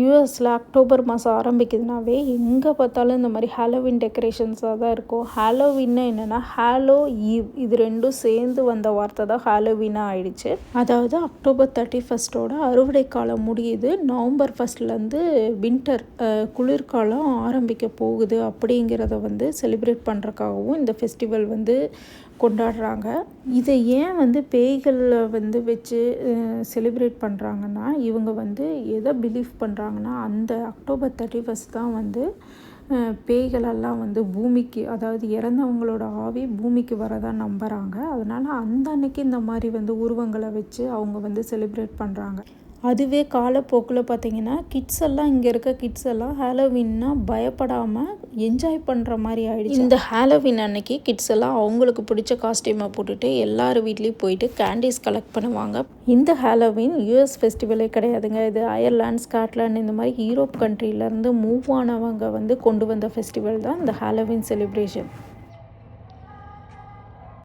யூஎஸில் அக்டோபர் மாதம் ஆரம்பிக்குதுனாவே எங்கே பார்த்தாலும் இந்த மாதிரி ஹாலோவின் டெக்கரேஷன்ஸாக தான் இருக்கும். ஹாலோவின்னா என்னென்னா ஹாலோ ஈவ் இது ரெண்டும் சேர்ந்து வந்த வார்த்தை தான் ஹாலோவினாக ஆயிடுச்சு. அதாவது அக்டோபர் தேர்ட்டி ஃபஸ்ட்டோட அறுவடை காலம் முடியுது. நவம்பர் ஃபஸ்ட்லேருந்து வின்டர் குளிர்காலம் ஆரம்பிக்க போகுது அப்படிங்கிறத வந்து செலிப்ரேட் பண்ணுறக்காகவும் இந்த ஃபெஸ்டிவல் வந்து கொண்டாடுறாங்க. இதை ஏன் வந்து பேய்களில் வந்து வச்சு செலிப்ரேட் பண்ணுறாங்கன்னா இவங்க வந்து எதை பிலீவ் பண்ணுறாங்கன்னா அந்த அக்டோபர் தேர்ட்டி ஃபஸ்ட் தான் வந்து பேய்களெல்லாம் வந்து பூமிக்கு அதாவது இறந்தவங்களோட ஆவி பூமிக்கு வரதா நம்புகிறாங்க அதனால் அந்த அன்னைக்கு இந்த மாதிரி வந்து உருவங்களை வச்சு அவங்க வந்து செலிப்ரேட் பண்ணுறாங்க அதுவே காலப்போக்கில் பார்த்தீங்கன்னா கிட்ஸ் எல்லாம் இங்கே இருக்க கிட்ஸ் எல்லாம் ஹாலோவின்னா பயப்படாமல் என்ஜாய் பண்ணுற மாதிரி ஆயிடுச்சு. இந்த ஹாலோவின் அன்னைக்கு கிட்ஸ் எல்லாம் அவங்களுக்கு பிடிச்ச காஸ்டியூமை போட்டுட்டு எல்லார் வீட்லேயும் போயிட்டு கேண்டீஸ் கலெக்ட் பண்ணுவாங்க. இந்த ஹாலோவின் யூஎஸ் ஃபெஸ்டிவலே கிடையாதுங்க. இது அயர்லாந்து ஸ்காட்லாந்து இந்த மாதிரி யூரோப் கண்ட்ரிலேருந்து மூவ் ஆனவங்க வந்து கொண்டு வந்த ஃபெஸ்டிவல் தான் இந்த ஹாலோவின் செலிப்ரேஷன்